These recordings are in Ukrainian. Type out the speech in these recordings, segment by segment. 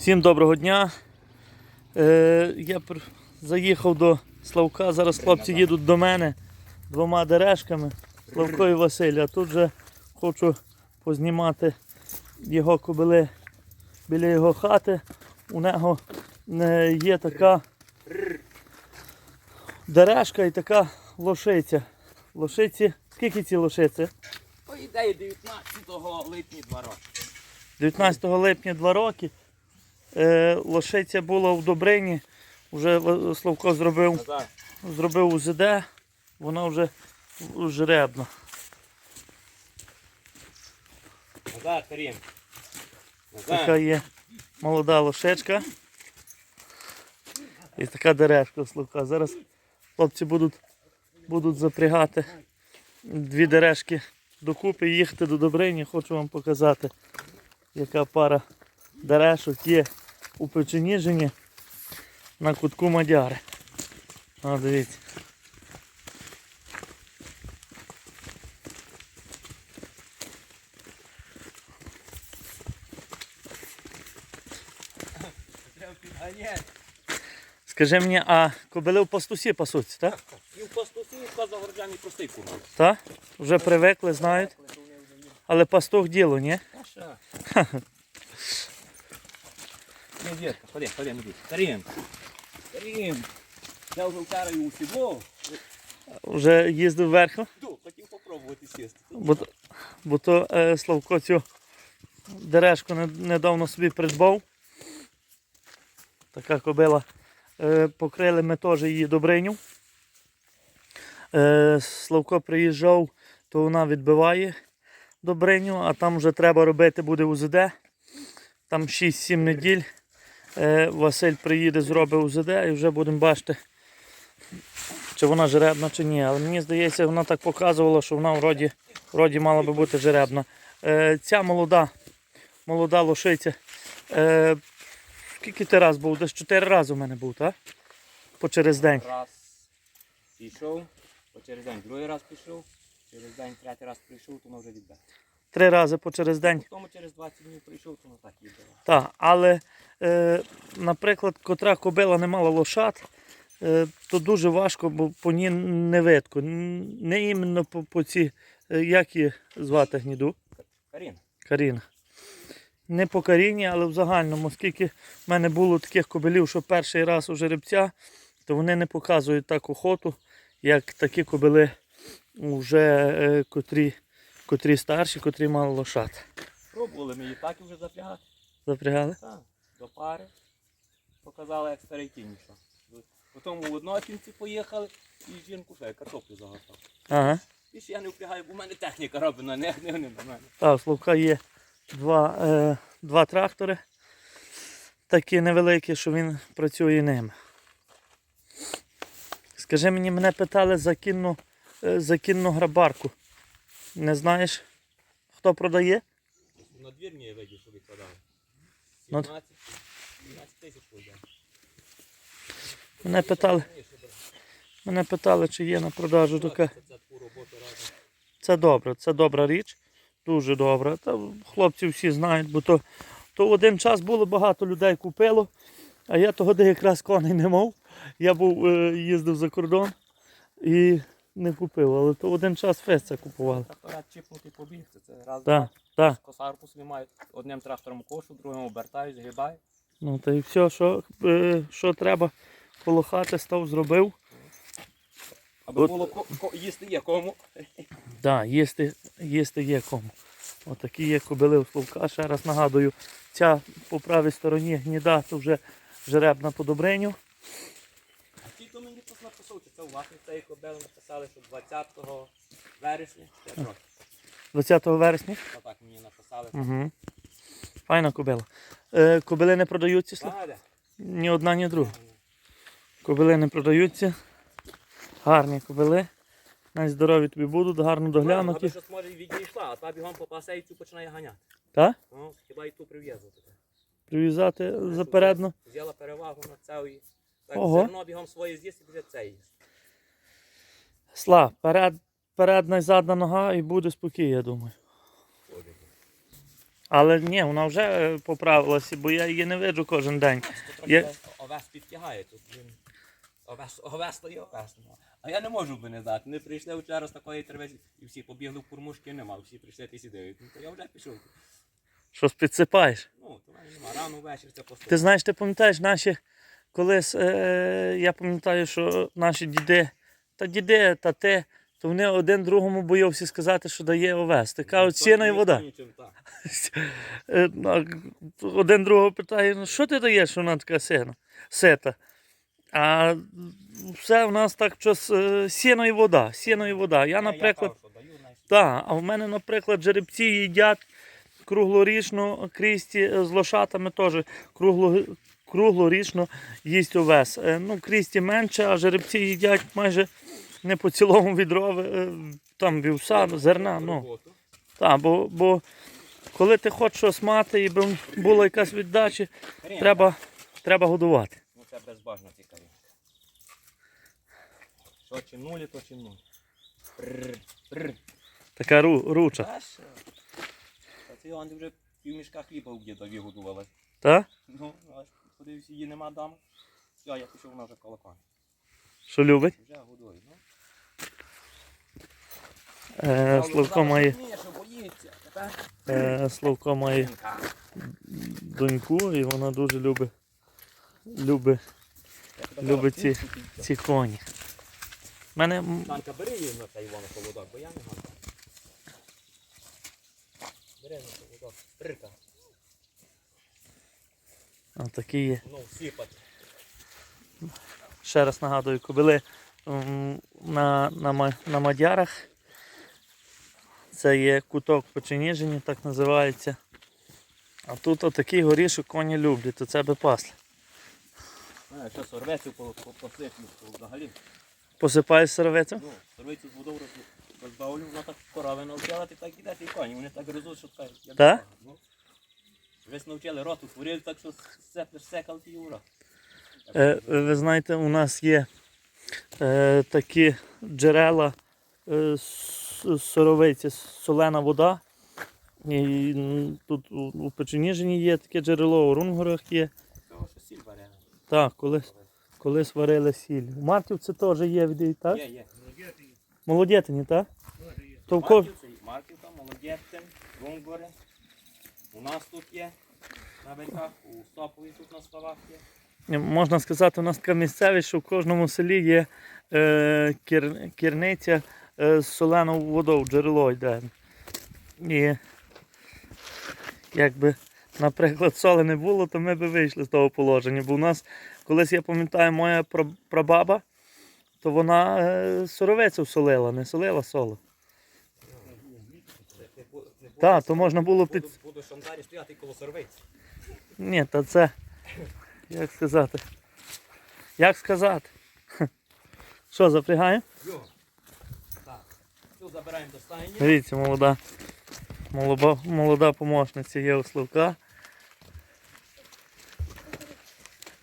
Всім доброго дня. Е, я заїхав до Славка. Зараз хлопці їдуть до мене двома дерешками. Славко і Василь. А тут же хочу познімати його кобили біля його хати. У нього е, є така дерешка і така лошиця. Лошиці. Скільки ці лошиці? По ідеї 19 липня 2 роки. 19 липня 2 роки. Е, лошиця була в Добрині. Вже Славко зробив, зробив УЗД, вона вже жеребна. Така є молода лошечка. І така дерешка у Славка. Зараз хлопці будуть, будуть запрягати дві дерешки докупи і їхати до Добрині. Хочу вам показати, яка пара дерешок є у Печеніжині на кутку Мадяри. О, дивіться. Скажи мені, а кобили в пастусі пасуться, так? І в пастусі, і в козагорджані простий курва. Так? Вже привикли, знають. Але пастух діло, ні? А дітка, ходи, ходи, не бій. Карім. Карім. Я вже вчараю у сідло. Вже їздив вверху, Ду, хотів попробувати сісти. бо, бо то е, Славко цю дерешку не- недавно собі придбав. Така кобила. Е, покрили ми теж її добриню. Е, Славко приїжджав, то вона відбиває добриню, а там вже треба робити буде УЗД. Там 6-7 неділь. Е, Василь приїде, зробить УЗД і вже будемо бачити, чи вона жеребна, чи ні. Але мені здається, вона так показувала, що вона вроді, вроді мала би бути жеребна. Е, ця молода, молода лошиця. Е, скільки ти раз був? Десь чотири рази у мене був, так? По через день. Раз пішов, по через день другий раз пішов, через день третій раз прийшов, то воно вже відбере. Три рази по через день. Потім через 20 днів прийшов, то воно так їде. Так, але, е, наприклад, котра кобила не мала лошад, е, то дуже важко, бо по ній не видко. Не іменно по, по ці, е, як її звати гніду? Карін. Каріна. Не по Каріні, але в загальному, скільки в мене було таких кобилів, що перший раз у жеребця, то вони не показують так охоту, як такі кобили, вже, е, котрі, котрі старші, котрі мали лошад. Пробували ми її так і вже запрягати. Запрягали? Так, до пари. Показали, як старий кінь йшов. Потім у однокінці поїхали і жінку ще картоплю загортав. Ага. І ще я не впрягаю, бо в мене техніка робить, не, не, не, на мене. Так, у Славка є два, е, два трактори. Такі невеликі, що він працює ними. Скажи мені, мене питали за кінну, е, за кінну грабарку. Не знаєш, хто продає? На двірні я видів, що викладали. Ну, 17, 17 тисяч вийде. Мене питали, мене питали, чи є на продажу разом. Це добре, це добра річ, дуже добра. Та хлопці всі знають, бо то, то в один час було багато людей купило, а я того де якраз коней не мав. Я був, е, їздив за кордон і не купив, але то один час фест це купували. Трактора чіпнутий побіг, це, це раз, Так, так. Косарку собі одним трактором кошу, другим обертають, згибають. Ну та і все, що, е, що треба коло хати став, зробив. Аби От- було ко- ко- їсти є кому. Так, їсти, їсти є кому. Отакі є кобили у Словка. Ще раз нагадую, ця по правій стороні гніда, це вже жеребна по добриню. Це власне цієї кобили написали, що 20 вересня, 5 років. 20 вересня. Та так мені написали. Угу. Файна кобила. Е, кобили не продаються, Слав? Ні одна, ні друга. Кобили не продаються. Гарні кобили. Найздорові тобі будуть, гарно Аби доглянуті. щось може відійшла, а та бігом по пасейцю починає ганяти. Так? Ну, хіба і ту прив'язувати. Прив'язати запередно. Взяла перевагу на це і так Ого. зерно бігом своє з'їсть і буде це їсти. Слав, перед, передна і задна нога і буде спокій, я думаю. Але ні, вона вже е, поправилася, бо я її не виджу кожен день. Я- овес підтягає, тут він овес, овес то є овес. ну. А я не можу би не дати. Ми прийшли вчора з такої трави, і всі побігли в курмушки, нема, всі прийшли ти сидять. Ну то я вже пішов. Щось підсипаєш. Ну, то мене нема. Рано ввечері це просто. Ти знаєш, ти пам'ятаєш наші колись, е, я пам'ятаю, що наші діди, та діди, та те, то вони один другому боявся сказати, що дає овес. Така от сіна і вода. Е, ну, Один другого питає, ну що ти даєш, вона така сина, сета. А все в нас так щось е, сіно і вода, сіно і вода. Я, наприклад, так, а в мене, наприклад, жеребці їдять круглорічно крісті е, з лошатами теж кругло, круглорічно їсть овес. Е, Ну, крісті менше, а жеребці їдять майже не по цілому відро, е, там вівса, зерна. Ну, так, бо, бо коли ти хочеш щось мати і була якась віддача, треба, треба годувати. Ну це безбажно цікаві. Що чим нулі, то. Прррр, прррр. Така ру, руча. Та? Це Йоанн вже пів мішка хліба в діда вигодувала. Та? Ну, аж подивився, її нема дома. Все, я пішов вона вже колокон. Що любить? Вже годує. Ну. Е, Славко має, е, Славко має доньку, і вона дуже любить, любить Любить ці- ці коні. Мене м, бери її на цей Івана поводок, бо я не гоню. Бери на поводок. Рика. А, такі є. Ну, сіпати. Ще раз нагадую, кобили на, на, на Мадярах. Це є куток Печеніжині, так називається. А тут отакий горішок коні люблять, то це би пасли. А, що сорветься по, по, по сихлю, то взагалі. Посипаєш сировицю? Ну, сорвицю з водою розбавлю, вона так корови навчила, ти так іде, і коні. Вони так гризуть, що так. як Весь навчили рот утворили, так що сеплеш секал і ура. Е, ви знаєте, у нас є е, такі джерела е, с- соровиці, солена вода. І тут у, у Печеніжині є таке джерело, у Рунгорах є. Того, що сіль варена. Так, колись, колись варили сіль. У Марківці теж є, так? Є, є. Молодятині, так? То в Марківці, Марківка, Молодєттин, Рунгори. У нас тут є на верхах, у Стопові тут на ставах є. Можна сказати, у нас така місцевість, що в кожному селі є е, кір, кірниця е, з соленою водою, джерело йде. І якби, наприклад, соли не було, то ми б вийшли з того положення. Бо у нас, колись я пам'ятаю, моя прабаба, то вона е, соровицю солила, не солила соло. Не бу- не буде Так, то можна було під. Буду, буду шандарі стояти коло сорвиці. Ні, та це. Як сказати? Як сказати? Що, запрягаємо? Йо. Так. Цю забираємо до стайні. Дивіться, молода, молода, молода помощниця є у Славка.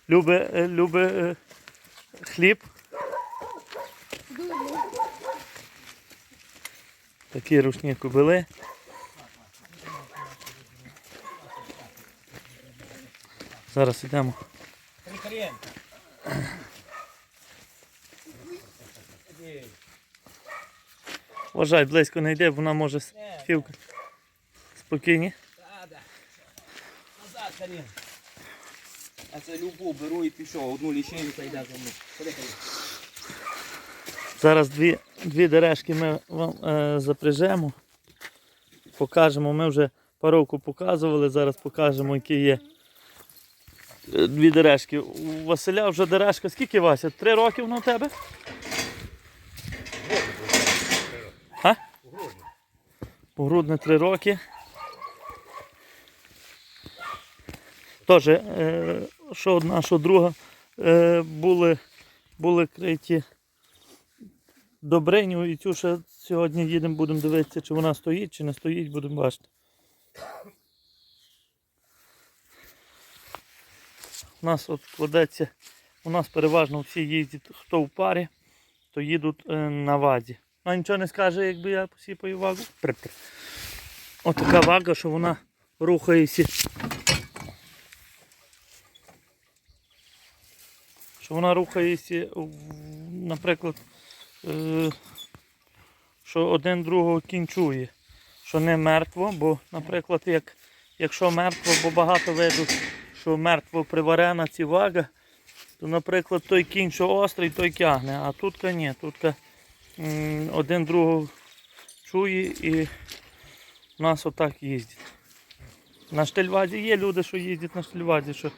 Любить е, люби, е, хліб. Такі рушні кобили. Зараз йдемо. Вважай, близько не йде, вона може фівка. Спокійні. Назад, Карін. А це любу беру і пішов. Одну лічинку та йде за мною. Ходи, Карін. Зараз дві, дві дережки ми вам е, запряжемо. Покажемо. Ми вже паровку показували, зараз покажемо, які є дві дережки. У Василя вже дережка. Скільки Вася? Три роки вона у тебе? А? У грудні три роки. Теж, е, що одна, що друга, е, були, були криті Добриню і ще сьогодні їдемо, будемо дивитися, чи вона стоїть, чи не стоїть, будемо бачити. У нас от кладеться, у нас переважно всі їздять, хто в парі, то їдуть е, на вазі. А нічого не скаже, якби я посіпаю вагу. От така вага, що вона рухається. Що вона рухається, наприклад, е, що один другого кінчує, що не мертво, бо, наприклад, як, якщо мертво, бо багато виду, що мертво приварена ці вага, то, наприклад, той кінь, що острий, той тягне, а тут ні, тут один другого чує і в нас отак їздять. На штельвазі є люди, що їздять на штельвазі, що,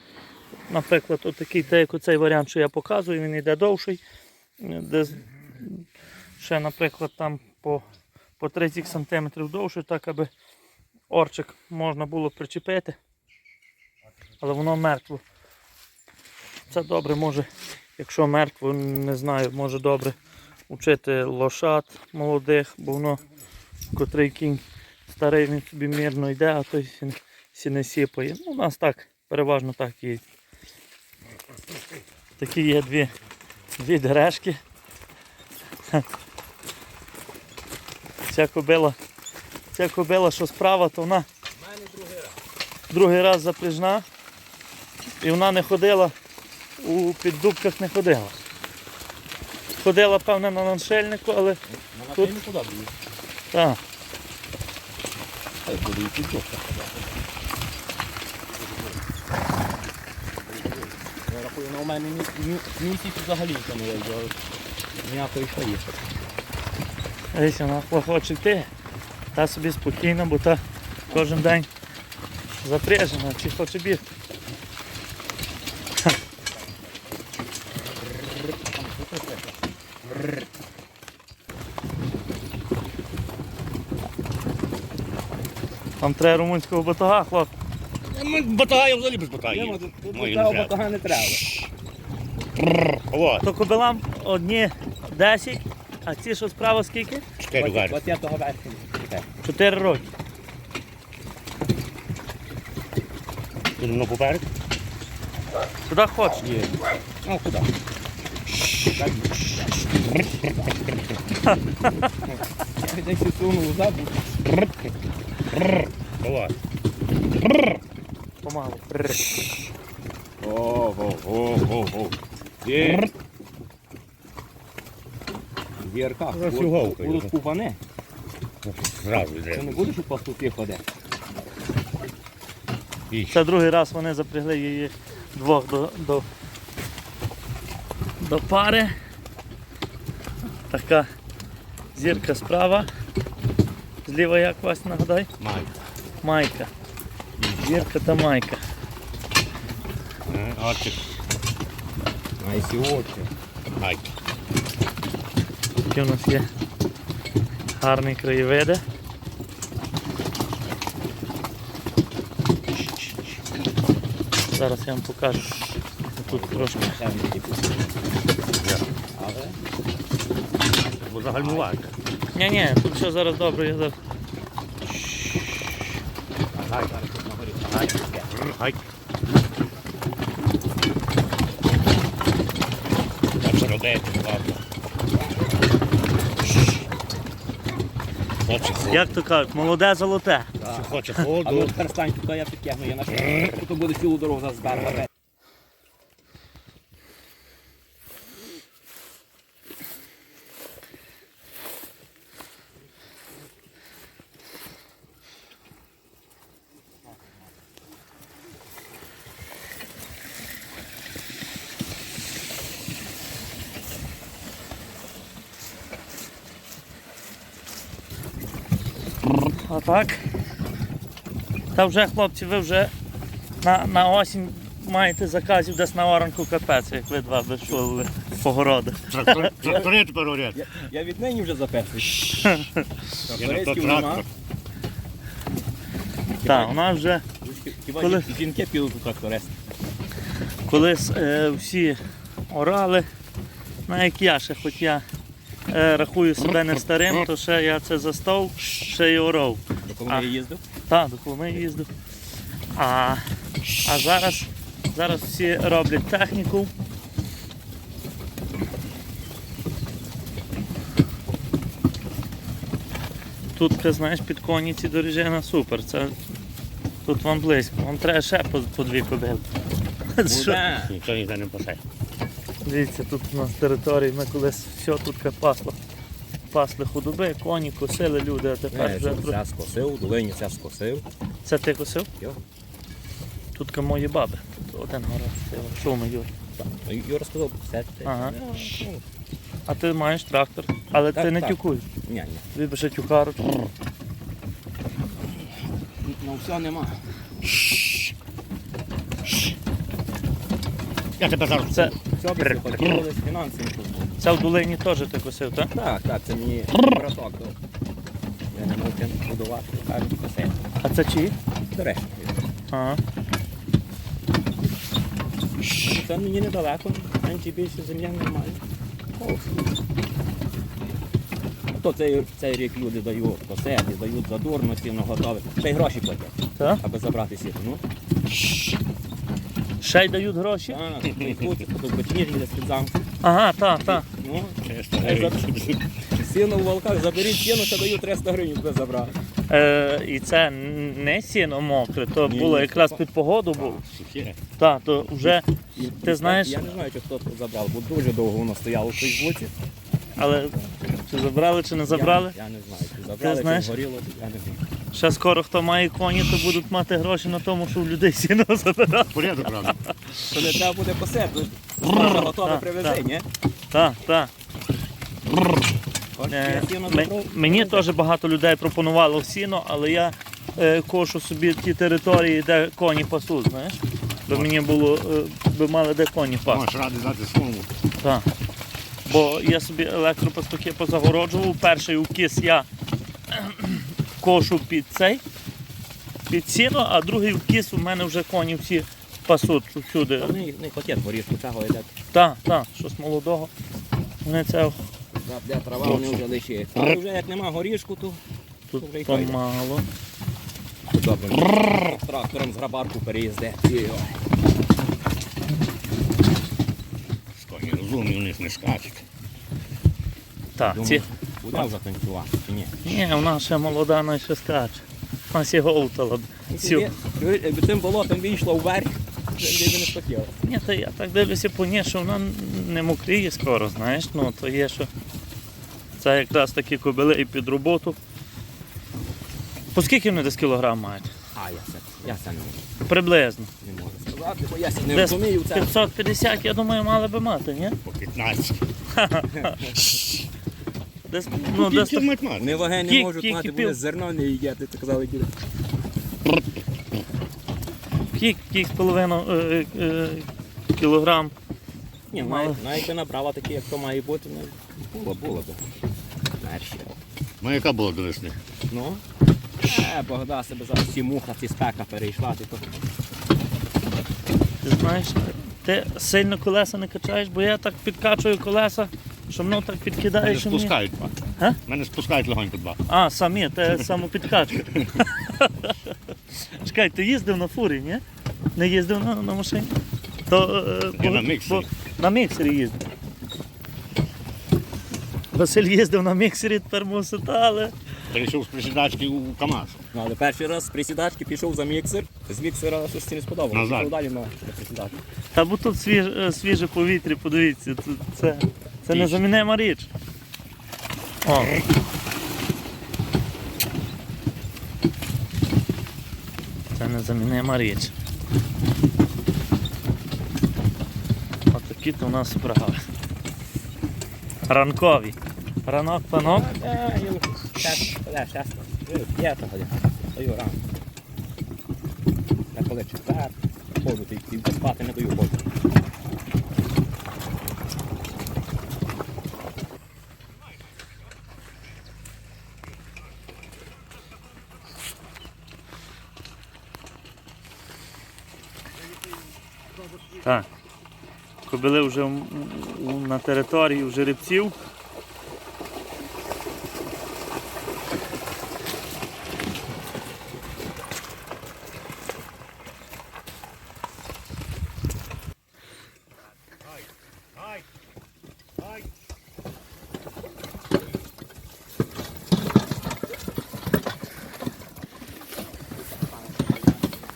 наприклад, отакий, так як оцей варіант, що я показую, він йде довший, де ще, наприклад, там по, по 30 см довше, так аби орчик можна було причепити, але воно мертво. Це добре може, якщо мертво, не знаю, може добре учити лошад молодих, бо воно котрий кінь старий, він собі мирно йде, а той сі, сі не сіпає. Ну, у нас так, переважно так є. Такі є дві, дві дерешки. Ця кобила, ця кобила, що справа, то вона другий раз запряжна. І вона не ходила, у піддубках не ходила. Ходила, певне, на ланшельнику, але Вона Тут- не подобає. так. Хай буде і піддубка. Я рахую, на у мене місяць взагалі не є ніякої шаї. Дивись, вона хоче йти. Та собі спокійно, бо та кожен день запряжена, чи хоче бігти. Там треба румунського батога, хлоп. Батага я взагалі без батаги. Такого не треба. О, То кобилам одні 10, а ці що справа скільки? чотири От- гарні. От я того верху. 4 роки. Ідемо поперед. Куди хочеш? Є. Ну, куди? Я десь сунув забув. Давай. Помалу. Ого-го-го-го. Є. Вірка. Його Будуть купане. Зразу Ти не будеш у пастухи ходити? Це другий раз вони запрягли її двох до, до, до пари. Така зірка справа. Зліва як вас нагадай? май. Майка. Зірка та майка. Арчик. Найсі очі. Май. Які у нас є гарні краєвиди. Зараз я вам покажу. Тут трошки. Загальмувати. Ні, ні, тут все зараз добре. Я зараз... Гай. Гай. Гай. Так що робити, ладно. Хоче. Як то кажуть, молоде золоте. Що хоче А ну ходу. тепер стань туди, я підтягну, я на то буде цілу дорогу за зберегати. Отак. Та вже, хлопці, ви вже на, на осінь маєте заказів десь на оранку капець, як ви два вийшли по городах. Трактори тепер горять. Я, я віднині вже Трактористів нема. Так, у нас вже Хіба Коли- жінки підуть у тракторист. колись е, всі орали, ну як я ще, хоч я е, рахую себе не старим, то ще я це застав, ще й орав. Коли я їздив. Так, до Коломи їздив. А, а зараз, зараз всі роблять техніку. Тут, ти знаєш, під коні ці доріжена супер. Це, тут вам близько, вам треба ще по, по дві кобили. Що? Нічого ніде не пасе. Дивіться, тут у нас території, ми колись все тут пасло. Пасли худоби, коні, косили люди, а тепер Не, вже. Це про- скосив, долині це скосив. Це ти косив? Йо. Тут ка мої баби. Тут один гора. Що ми Юр? Юра сказав, все це. Ага. Ну, ну, А ти маєш трактор, але Так, ти не так. тюкуєш. Ні, ні. Вибіше тюкарочку. Ну все нема. Я тебе зараз. Це, це в долині теж ти косив, так? Так, так, це мені браток. Я не мав чим будувати, кажуть, все. А це чиї? Ага. це мені недалеко, менше більше земля немає. То цей, цей рік люди дають косети, дають задурно, сіно готове. Ще й гроші платять, аби забрати сіно. Ну, Ще й дають гроші? так, з-під замку. Ага, так, так. Ну, сіно в волках, заберіть сіно, ще дають 300 гривень, тебе забрати. Е, і це не сіно мокре, то Ні, було ні, якраз це- під погоду було. Сухе. Так, то вже, І- Ти і знаєш- Я не знаю, чи хто тут забрав, бо дуже довго воно стояло в цій звуці. але чи забрали, чи не забрали? Я, я не знаю, чи забрали, чи знаєш? згоріло, я не знаю. Ще скоро хто має коні, то будуть мати гроші на тому, що в людей сіно забирати. Порядок, правда. То не треба буде посерду. Готове Так, привези, так. ні? Так, так. Е? Мені теж багато людей пропонувало сіно, але я е, кошу собі ті території, де коні пасуть, знаєш? Бо мені було, е, би мали де коні пасти. Можеш ради дати своєму. Так. Бо я собі електропастоки позагороджував. Перший укіс я кошу під цей, під сіно, а другий укіс у мене вже коні всі пасуть всюди. Та Не, не пакет горішку, цього йде. Так, так, щось молодого. Вони це Де трава, вони вже лишають. Але вже як нема горішку, то тут Добре, і файно. помало. добре. Трактором з грабарку переїзде. Коні розумні, у них не скачуть. Так, ці... Думаю, буде вже танцювати чи ні? Ні, вона ще молода, вона ще скаче. Вона сі голтала. Цим болотом вийшло вверх, б не схотів. Ні, то я так дивлюся по ній, що вона не мокріє скоро, знаєш, ну то є, що це якраз такі кобили і під роботу. По скільки вони десь кілограм мають? А, я це, я це не можу. Приблизно. Не можу сказати, бо я не Десь розумію це. 550, я думаю, мали би мати, ні? По 15. Десь, ну, десь так-. Не ваги не Кі- можуть кі- мати, кипів. бо зерно не їдять, це казали діти. кік, кік з половиною е, е, кілограм. Ні, Мало. навіть, навіть би набрала такі, як то має бути, ну, було, було б. Перші. Ну яка була до весни? Ну, е, Богда себе зараз всі муха, ці спека перейшла, ти то Ти знаєш, ти сильно колеса не качаєш, бо я так підкачую колеса, що воно так підкидає, Мене що мені... спускають два. Га? Мене спускають легонько два. А, самі, те самопідкачка. Чекай, ти їздив на фурі, ні? Не їздив на, на машині? То, е, Я на міксері. на міксері їздив. Василь їздив на міксері, тепер мусить, але Перейшов з присідачки у КАМАЗ. Ну, але перший раз з присідачки пішов за міксер, з міксера щось не сподобалося. Назад. Пішов далі на, на присідачку. та бо тут свіж, е, свіже повітря, подивіться, тут це, це Піч. незамінима річ. О. Це незамінима річ. Отакі то у нас справи. Ранкові. Ранок, панок. Щас, щас, даю рано. Я коли четвер, ходу, ти, ти спати не даю ходу. Так. Кобили вже на території у рибців.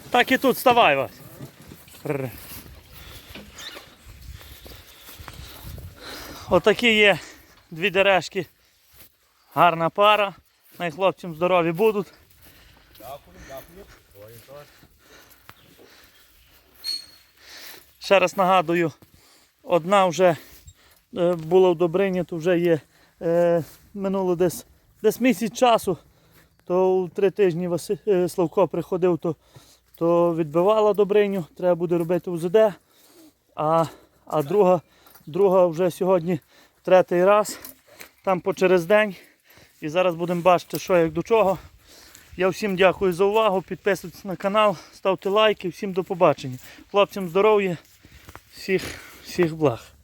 Так і тут вставай вас. Отакі є дві дерешки. Гарна пара. Най хлопцям здорові будуть. Дякую, дякую. Ще раз нагадую, одна вже е, була в Добрині, то вже є е, минуло десь, десь місяць часу, то у три тижні Васи, е, Славко приходив, то, то відбивала Добриню, треба буде робити УЗД. А, а друга, друга вже сьогодні третій раз, там по через день. І зараз будемо бачити, що як до чого. Я всім дякую за увагу. Підписуйтесь на канал, ставте лайки, всім до побачення. Хлопцям здоров'я, всіх, всіх благ.